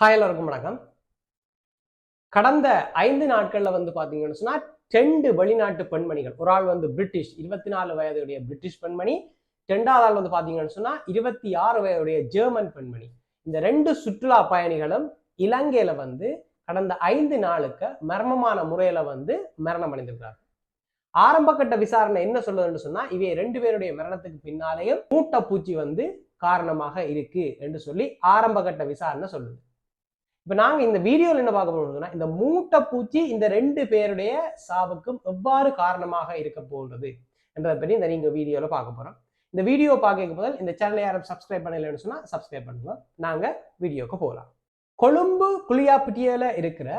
Hi எல்லாருக்கும் வணக்கம். கடந்த ஐந்து நாட்களில் வந்து பார்த்தீங்கன்னு சொன்னா ரெண்டு வெளிநாட்டு பெண்மணிகள் ஒரு ஆள் வந்து பிரிட்டிஷ் இருபத்தி நாலு வயதுடைய பிரிட்டிஷ் பெண்மணி ரெண்டாவது ஆள் வந்து பார்த்தீங்கன்னு சொன்னா இருபத்தி ஆறு வயதுடைய ஜெர்மன் பெண்மணி. இந்த ரெண்டு சுற்றுலா பயணிகளும் இலங்கையில் வந்து கடந்த ஐந்து நாளுக்கு மர்மமான முறையில வந்து மரணம் அடைந்திருக்கிறார்கள். ஆரம்ப கட்ட விசாரணை என்ன சொல்லுதுன்னு சொன்னால் இவை ரெண்டு பேருடைய மரணத்துக்கு பின்னாலேயும் மூட்டைப்பூச்சி வந்து காரணமாக இருக்கு என்று சொல்லி ஆரம்ப கட்ட விசாரணை சொல்லுது. இப்போ நாங்கள் இந்த வீடியோவில் என்ன பார்க்க போகிறோம்னா இந்த மூட்டை பூச்சி இந்த ரெண்டு பேருடைய சாவுக்கும் எவ்வாறு காரணமாக இருக்க போன்றது என்றதை பற்றி இந்த நீங்க வீடியோவில் பார்க்க போறோம். இந்த வீடியோ பார்க்க முதல் இந்த சேனலை யாரும் சப்ஸ்கிரைப் பண்ணலைன்னு சொன்னால் சப்ஸ்கிரைப் பண்ணுங்க. நாங்க வீடியோக்கு போகலாம் கொழும்பு குளியாப்பிட்டியில் இருக்கிற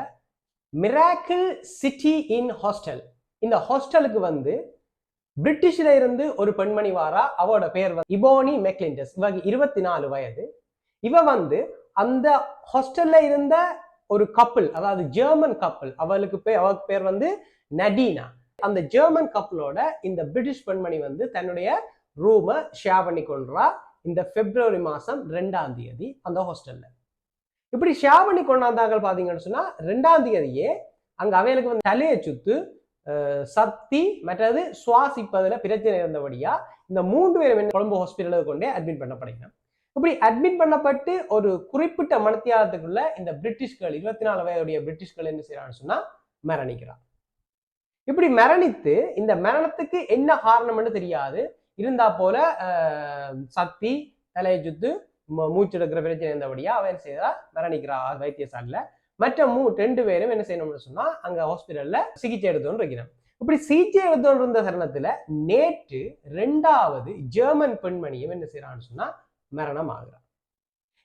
மிராக்கிள் சிட்டி இன் ஹாஸ்டல் இந்த ஹாஸ்டலுக்கு வந்து பிரிட்டிஷ்ல இருந்து ஒரு பெண்மணி வாரா அவரோட பேர் வந்து இபோனி மெக்லிண்டஸ் இவங்க இருபத்தி நாலு வயது. இவ வந்து அந்த ஹாஸ்டல்ல இருந்த ஒரு கப்பல் அதாவது ஜெர்மன் கப்பல் அவளுக்கு பேர் அவளுக்கு பேர் வந்து நடீனா அந்த ஜெர்மன் கப்பலோட இந்த பிரிட்டிஷ் பெண்மணி வந்து தன்னுடைய ரூமை ஷேர் பண்ணி கொண்டா இந்த பிப்ரவரி மாதம் ரெண்டாம் தேதி அந்த ஹாஸ்டல்ல இப்படி ஷேர் பண்ணி கொண்டாந்தாங்க பார்த்தீங்கன்னு சொன்னால் ரெண்டாம் தேதியே அங்கே அவைகளுக்கு வந்து தலையை சுத்து சத்தி சக்தி மற்றது சுவாசிப்பதில் பிரச்சனை இருந்தபடியா இந்த மூன்று பேரும் என்ன கொழும்பு ஹாஸ்பிட்டலுக்கு கொண்டே அட்மிட் பண்ணப்படுகிறார் இப்படி அட்மிட் பண்ணப்பட்டு ஒரு குறிப்பிட்ட மனத்தியாலத்துக்குள்ள இந்த பிரிட்டிஷ்கள் இருபத்தி நாலு வயதுடைய பிரிட்டிஷ்கள் என்ன செய்யறான்னு சொன்னா மரணிக்கிறான். இப்படி மரணித்து இந்த மரணத்துக்கு என்ன காரணம்னு தெரியாது. இருந்தா போல சக்தி தலையை சுத்து ம- மூச்சு எடுக்கிற பிரச்சனை இருந்தபடியா அவன் என்ன செய்யறா மரணிக்கிறா வைத்தியசாலையில. மற்ற மூ ரெண்டு பேரும் என்ன செய்யணும்னு சொன்னா அங்க ஹாஸ்பிட்டல்ல சிகிச்சை எடுத்தோன்னு இருக்கிறான். இப்படி சிகிச்சை எடுத்தோன்னு இருந்த தருணத்துல நேற்று ரெண்டாவது ஜெர்மன் பெண்மணியும் என்ன செய்யறான்னு சொன்னா மரணம் ஆகுறான்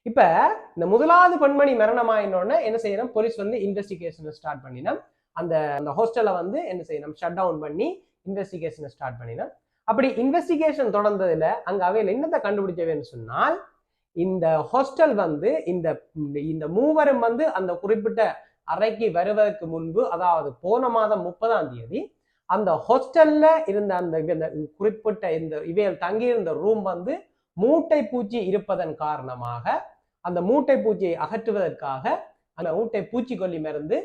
இப்ப இந்த முதலாவது பெண்மணி மரணம் ஆயினோடனே என்ன செய்யணும் போலீஸ் வந்து இன்வெஸ்டிகேஷனை ஸ்டார்ட் பண்ணினோம் அந்த அந்த ஹாஸ்டல்ல வந்து என்ன செய்யணும் ஷட் டவுன் பண்ணி இன்வெஸ்டிகேஷனை ஸ்டார்ட் பண்ணினோம் அப்படி இன்வெஸ்டிகேஷன் தொடர்ந்ததுல அங்க அவையில் என்னத்தை கண்டுபிடிச்சவேன்னு சொன்னால் இந்த ஹோஸ்டல் வந்து இந்த இந்த மூவரும் வந்து அந்த குறிப்பிட்ட அறைக்கு வருவதற்கு முன்பு அதாவது போன மாதம் முப்பதாம் தேதி அந்த ஹோஸ்டல்ல இருந்த அந்த குறிப்பிட்ட இந்த இவையில் தங்கியிருந்த ரூம் வந்து மூட்டை பூச்சி இருப்பதன் காரணமாக அந்த மூட்டை பூச்சியை அகற்றுவதற்காக அந்த மூட்டை பூச்சிக்கொல்லி மருந்து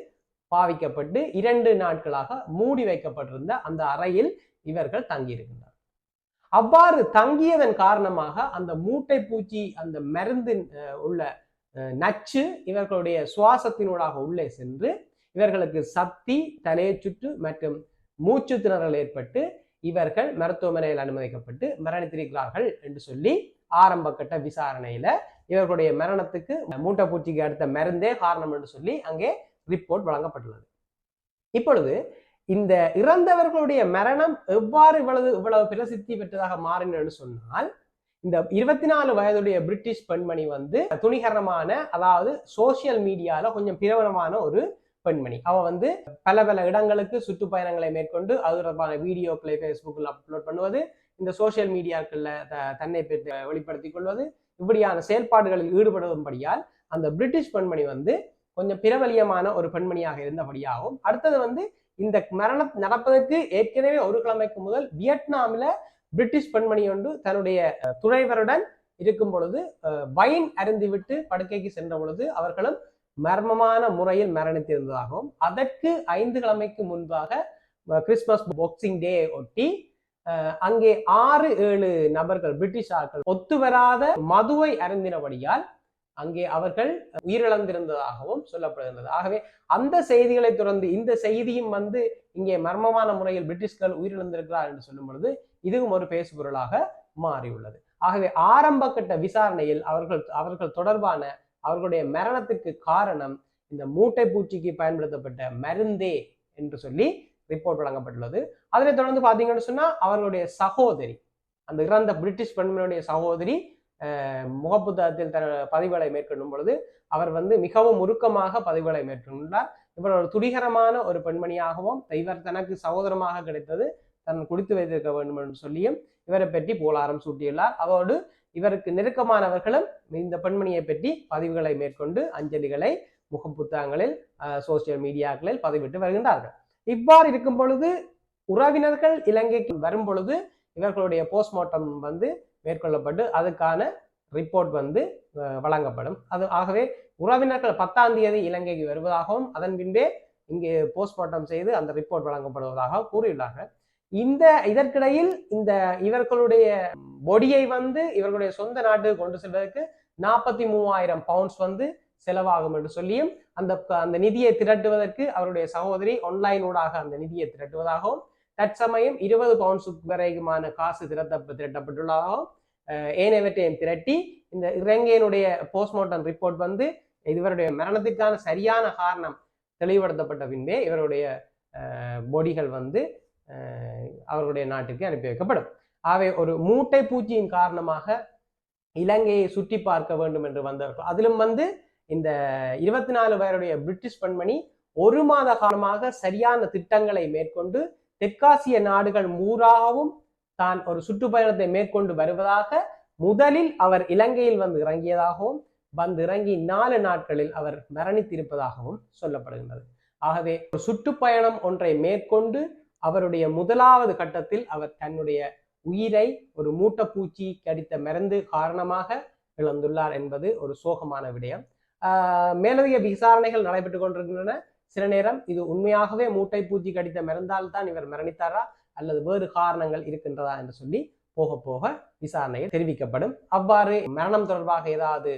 பாவிக்கப்பட்டு இரண்டு நாட்களாக மூடி வைக்கப்பட்டிருந்த அந்த அறையில் இவர்கள் தங்கியிருக்கின்றனர். அவ்வாறு தங்கியதன் காரணமாக அந்த மூட்டை பூச்சி அந்த மருந்தின் உள்ள நச்சு இவர்களுடைய சுவாசத்தினூடாக உள்ளே சென்று இவர்களுக்கு சக்தி தலையை சுற்று மற்றும் மூச்சு திணறல் ஏற்பட்டு இவர்கள் மருத்துவமனையில் அனுமதிக்கப்பட்டு மரணித்திருக்கிறார்கள் என்று சொல்லி ஆரம்ப கட்ட விசாரணையில இவர்களுடைய மரணத்துக்கு மூட்டை பூச்சிக்கு அடுத்த மருந்தே காரணம் என்று சொல்லி அங்கே ரிப்போர்ட் வழங்கப்பட்டுள்ளது. இப்பொழுது இந்த இறந்தவர்களுடைய மரணம் எவ்வாறு இவ்வளவு இவ்வளவு பிரசித்தி பெற்றதாக மாறினு சொன்னால் இந்த இருபத்தி நாலு வயதுடைய பிரிட்டிஷ் பெண்மணி வந்து துணிகரமான அதாவது சோசியல் மீடியால கொஞ்சம் பிரபலமான ஒரு பெண்மணி. அவ வந்து பல பல இடங்களுக்கு சுற்றுப்பயணங்களை மேற்கொண்டு அது தொடர்பான வீடியோக்களை ஃபேஸ்புக்கில் அப்லோட் பண்ணுவது இந்த சோசியல் மீடியாக்களில் த- தன்னை பெற்று வெளிப்படுத்தி கொள்வது இப்படியான செயல்பாடுகளில் ஈடுபடும்படியால் அந்த பிரிட்டிஷ் பெண்மணி வந்து கொஞ்சம் பிரபலியமான ஒரு பெண்மணியாக இருந்தபடியாகவும் அடுத்தது வந்து இந்த மரணம் நடப்பதற்கு ஏற்கனவே ஒரு கிழமைக்கு முதல் வியட்நாமில் பிரிட்டிஷ் பெண்மணி ஒன்று தன்னுடைய துணைவருடன் இருக்கும் பொழுது வைன் அருந்திவிட்டு படுக்கைக்கு சென்ற பொழுது அவர்களும் மர்மமான முறையில் மரணித்திருந்ததாகவும் அதற்கு ஐந்து கிழமைக்கு முன்பாக அஹ், கிறிஸ்மஸ் பாக்ஸிங் டே ஒட்டி அங்கே ஆறு ஏழு நபர்கள் பிரிட்டிஷார்கள் ஒத்துவராத மதுவை அருந்தினபடியால் அங்கே அவர்கள் உயிரிழந்திருந்ததாகவும் சொல்லப்படுகின்றது. ஆகவே அந்த செய்திகளை தொடர்ந்து இந்த செய்தியும் வந்து இங்கே மர்மமான முறையில் பிரிட்டிஷ்கள் உயிரிழந்திருக்கிறார் என்று சொல்லும் பொழுது இதுவும் ஒரு பேசுபொருளாக மாறியுள்ளது. ஆகவே ஆரம்ப கட்ட விசாரணையில் அவர்கள் அவர்கள் தொடர்பான அவர்களுடைய மரணத்திற்கு காரணம் இந்த மூட்டை பூச்சிக்கு பயன்படுத்தப்பட்ட மருந்தே என்று சொல்லி ரிப்போர்ட் வழங்கப்பட்டுள்ளது. அதனைத் தொடர்ந்து பார்த்தீங்கன்னு சொன்னா அவர்களுடைய சகோதரி அந்த இறந்த பிரிட்டிஷ் பெண்மணியுடைய சகோதரி முகப்புத்தகத்தில் தன் பதிவுகளை மேற்கொள்ளும் பொழுது அவர் வந்து மிகவும் உருக்கமாக பதிவுகளை மேற்கொண்டுள்ளார் இவர் ஒரு துடிகரமான ஒரு பெண்மணியாகவும் இவர் தனக்கு சகோதரமாக கிடைத்தது தன் குடித்து வைத்திருக்க வேண்டும் என்று சொல்லியும் இவரை பற்றி போலாரம் சூட்டியுள்ளார். அதோடு இவருக்கு நெருக்கமானவர்களும் இந்த பெண்மணியை பற்றி பதிவுகளை மேற்கொண்டு அஞ்சலிகளை முகப்புத்தகங்களில் சோசியல் மீடியாக்களில் பதிவிட்டு வருகின்றார்கள். இவ்வாறு இருக்கும் பொழுது உறவினர்கள் இலங்கைக்கு வரும் பொழுது இவர்களுடைய போஸ்ட்மார்ட்டம் வந்து மேற்கொள்ளப்பட்டு அதுக்கான ரிப்போர்ட் வந்து வழங்கப்படும். அது ஆகவே உறவினர்கள் பத்தாம் தேதி இலங்கைக்கு வருவதாகவும் அதன் பின்பே இங்கே போஸ்ட்மார்ட்டம் செய்து அந்த ரிப்போர்ட் வழங்கப்படுவதாக கூறியுள்ளார்கள். இந்த இதற்கிடையில் இந்த இவர்களுடைய பொடியை வந்து இவர்களுடைய சொந்த நாட்டுக்கு கொண்டு செல்வதற்கு நாற்பத்தி மூவாயிரம் பவுண்ட்ஸ் வந்து செலவாகும் என்று சொல்லியும் அந்த அந்த நிதியை திரட்டுவதற்கு அவருடைய சகோதரி ஆன்லைன் ஊடாக அந்த நிதியை திரட்டுவதாகவும் தற்சமயம் இருபது பவுண்ட்ஸுக்கு வரைக்குமான காசு திரட்ட திரட்டப்பட்டுள்ளதாகவும் ஏனையவற்றையும் திரட்டி இந்த இலங்கையினுடைய போஸ்ட்மார்ட்டம் ரிப்போர்ட் வந்து இவருடைய மரணத்திற்கான சரியான காரணம் தெளிவுபடுத்தப்பட்ட பின்பே இவருடைய பொடிகள் வந்து அவர்களுடைய நாட்டிற்கு அனுப்பி வைக்கப்படும். ஆகவே ஒரு மூட்டை பூச்சியின் காரணமாக இலங்கையை சுற்றி பார்க்க வேண்டும் என்று வந்தவர்கள். அதிலும் வந்து இந்த இருபத்தி நாலு வயதுடைய பிரிட்டிஷ் பெண்மணி ஒரு மாத காலமாக சரியான திட்டங்களை மேற்கொண்டு தெற்காசிய நாடுகள் மூறாகவும் தான் ஒரு சுற்றுப்பயணத்தை மேற்கொண்டு வருவதாக முதலில் அவர் இலங்கையில் வந்து இறங்கியதாகவும் வந்து இறங்கி நாலு நாட்களில் அவர் மரணித்திருப்பதாகவும் சொல்லப்படுகின்றது. ஆகவே ஒரு சுற்றுப்பயணம் ஒன்றை மேற்கொண்டு அவருடைய முதலாவது கட்டத்தில் அவர் தன்னுடைய உயிரை ஒரு மூட்டைப்பூச்சி கடித்த மருந்து காரணமாக இழந்துள்ளார் என்பது ஒரு சோகமான விடயம். மேலதிக விசாரணைகள் நடைபெற்று கொண்டிருக்கின்றன. சில நேரம் இது உண்மையாகவே மூட்டை பூச்சி கடித்த மருந்தால் தான் இவர் மரணித்தாரா அல்லது வேறு காரணங்கள் இருக்கின்றதா என்று சொல்லி போக போக விசாரணையில் தெரிவிக்கப்படும். அவ்வாறு மரணம் தொடர்பாக ஏதாவது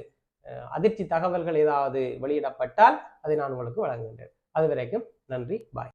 அதிர்ச்சி தகவல்கள் ஏதாவது வெளியிடப்பட்டால் அதை நான் உங்களுக்கு வழங்குகின்றேன். அது வரைக்கும் நன்றி. பாய்.